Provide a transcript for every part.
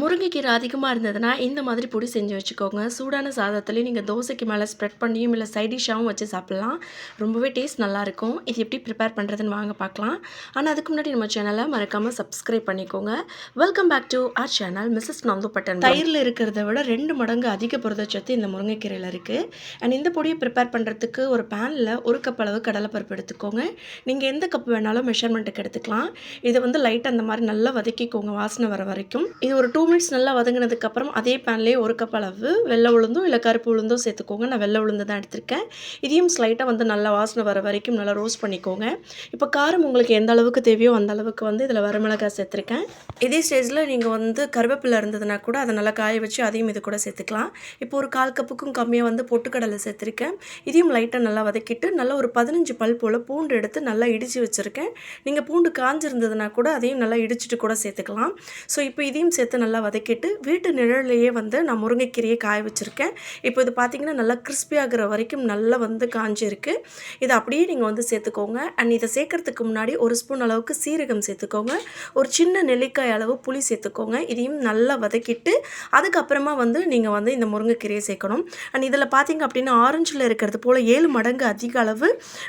முருங்கைக்கீரை அதிகமாக இருந்ததுன்னா இந்த மாதிரி பொடி செஞ்சு வச்சுக்கோங்க. சூடான சாதத்துலேயும் நீங்கள் தோசைக்கு மேலே ஸ்ப்ரெட் பண்ணியும் இல்லை சைடிஷாகவும் வச்சு சாப்பிட்லாம். ரொம்பவே டேஸ்ட் நல்லாயிருக்கும் இது எப்படி ப்ரிப்பேர் பண்ணுறதுன்னு வாங்க பார்க்கலாம். ஆனால் அதுக்கு முன்னாடி நம்ம சேனலை மறக்காமல் சப்ஸ்கிரைப் பண்ணிக்கோங்க. Welcome back to our channel Mrs நந்துப்பட்டன் தயிரில் இருக்கிறத விட ரெண்டு மடங்கு அதிக புரதச்சத்து இந்த முருங்கைக்கீரையில் இருக்குது அண்ட் இந்த பொடியை ப்ரிப்பேர் பண்ணுறதுக்கு ஒரு பேனில் ஒரு கப் அளவு கடலைப்பருப்பு எடுத்துக்கோங்க. நீங்கள் எந்த கப் வேணாலும் மெஷர்மெண்ட்டுக்கு எடுத்துக்கலாம். இதை வந்து லைட் அந்த மாதிரி நல்லா வதக்கிக்கோங்க வாசனை வர வரைக்கும். இது ஒரு டூ மினிட்ஸ் நல்லா வதங்கினதுக்கப்புறம் அதே பேன்லேயே ஒரு கப் அளவு வெள்ளை உளுந்தும் இல்லை கருப்பு உளுந்தும் சேர்த்துக்கோங்க. நான் வெள்ளை உளுந்து தான் எடுத்திருக்கேன். இதையும் ஸ்லைட்டாக வந்து நல்லா வாசனை வர வரைக்கும் நல்லா ரோஸ்ட் பண்ணிக்கோங்க. இப்போ காரம் உங்களுக்கு எந்த அளவுக்கு தேவையோ அந்த அளவுக்கு வந்து இதில் வரமிளகாய் சேர்த்துருக்கேன். இதே ஸ்டேஜில் நீங்கள் வந்து கருவேப்பிலை இருந்ததுன்னா கூட அதை நல்லா காய வச்சு அதையும் இது கூட சேர்த்துக்கலாம். இப்போ ஒரு கால் கப்புக்கும் கம்மியாக வந்து பொட்டுக்கடலை சேர்த்துருக்கேன். இதையும் லைட்டாக நல்லா வதக்கிட்டு நல்லா ஒரு பதினஞ்சு பல் போல் பூண்டு எடுத்து நல்லா இடித்து வச்சுருக்கேன். நீங்கள் பூண்டு காஞ்சிருந்ததுன்னா கூட அதையும் நல்லா இடிச்சிட்டு கூட சேர்த்துக்கலாம். ஸோ இப்போ இதையும் சேர்த்து நல்லா வதக்கிட்டு வீட்டு நிழல்லையே வந்து நான் முருங்கைக்கீரையை காய வச்சுருக்கேன். இப்போ இது பார்த்தீங்கன்னா நல்லா கிறிஸ்பியாகிற வரைக்கும் நல்லா வந்து காஞ்சிருக்கு. இதை அப்படியே நீங்கள் வந்து சேர்த்துக்கோங்க. அண்ட் இதை சேர்க்கறதுக்கு முன்னாடி ஒரு ஸ்பூன் அளவுக்கு சீரகம் சேர்த்துக்கோங்க. ஒரு சின்ன நெல்லிக்காய் அளவு புளி சேர்த்துக்கோங்க. இதையும் நல்லா வதக்கிட்டு அதுக்கப்புறமா வந்து நீங்கள் வந்து இந்த முருங்கைக்கீரையை சேர்க்கணும். அண்ட் இதில் பார்த்தீங்க அப்படின்னா ஆரஞ்சில் இருக்கிறது போல் ஏழு மடங்கு அதிக அளவு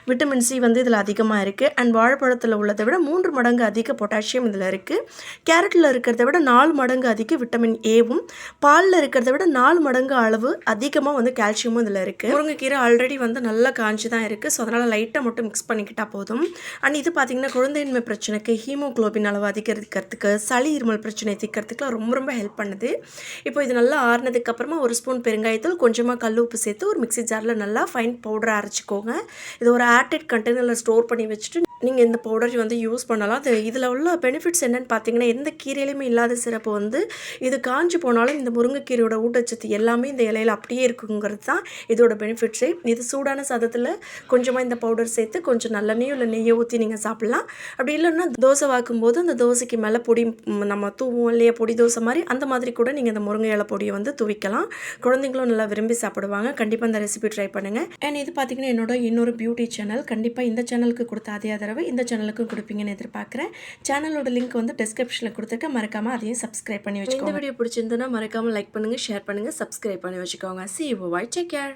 விட்டமின் சி வந்து இதில் அதிகமாக இருக்குது அண்ட் வாழைப்பழத்தில் உள்ளதை விட மூன்று மடங்கு அதிக பொட்டாசியம் இதில் இருக்குது கேரட்டில் இருக்கிறத விட நாலு மடங்கு அதிக விட்டமின் ஏவும் பாலில் இருக்கிறத விட நாலு மடங்கு அளவு அதிகமாக வந்து கால்சியமும் இதில் இருக்குது முருங்கைக்கீரை ஆல்ரெடி வந்து நல்லா காஞ்சி தான் இருக்குது ஸோ அதனால் லைட்டாக மட்டும் மிக்ஸ் பண்ணிக்கிட்டால் போதும். அண்ட் இது பார்த்திங்கன்னா குழந்தையின்மை பிரச்சனைக்கு ஹீமோகுளோபின் அளவு அதிகரிக்கிறதுக்கு சளி இருமல் பிரச்சனை தீர்க்கிறதுக்குலாம் ரொம்ப ரொம்ப ஹெல்ப் பண்ணுது. இப்போ இது நல்லா ஆறுனதுக்கப்புறமா ஒரு ஸ்பூன் பெருங்காயத்தூள் கொஞ்சமாக கல் உப்பு சேர்த்து ஒரு மிக்ஸி ஜாரில் நல்லா ஃபைன் பவுடரை அரைச்சிக்கோங்க. இது ஒரு ஏர்டெட் கண்டெய்னரில் ஸ்டோர் பண்ணி வச்சுட்டு நீங்கள் இந்த பவுடர் வந்து யூஸ் பண்ணலாம். அது இதில் உள்ள பெனிஃபிட்ஸ் என்னென்னு பார்த்தீங்கன்னா எந்த கீரையிலையுமே இல்லாத சிறப்பு வந்து இது காஞ்சி போனாலும் இந்த முருங்கைக்கீரையோட ஊட்டச்சத்து எல்லாமே இந்த இலையில அப்படியே இருக்குங்கிறது தான் இதோட பெனிஃபிட்ஸே இது சூடான சதத்தில் கொஞ்சமாக இந்த பவுடர் சேர்த்து கொஞ்சம் நல்லெண்ணெயோ இல்லை நெய்யோ ஊற்றி நீங்கள் சாப்பிட்லாம். அப்படி இல்லைன்னா தோசை வாக்கும்போது அந்த தோசைக்கு மேலே பொடி நம்ம தூவும் இல்லையா பொடி தோசை மாதிரி அந்த மாதிரி கூட நீங்கள் இந்த முருங்கை இலை பொடியை வந்து துவிக்கலாம். குழந்தைங்களும் நல்லா விரும்பி சாப்பிடுவாங்க. கண்டிப்பாக இந்த ரெசிபி ட்ரை பண்ணுங்கள் அண்ட் இது பார்த்தீங்கன்னா என்னோட இன்னொரு பியூட்டி சேனல் கண்டிப்பாக இந்த சேனலுக்கு கொடுத்த அதே ஆதரவு இந்த சேனலுக்கும் கொடுப்பீங்கன்னு எதிர்பார்க்குறேன். சேனலோட லிங்க் வந்து டிஸ்கிரிப்ஷனில் கொடுத்துருக்கேன். மறக்காமல் அதையும் சப்ஸ்கிரைப் பண்ணி வச்சுக்கோங்க. இந்த வீடியோ பிடிச்சிருந்ததுன்னா மறக்காமல் லைக் பண்ணுங்கள் ஷேர் பண்ணுங்கள் சப்ஸ்கிரைப் பண்ணி வச்சுக்கோங்க. See you bye take care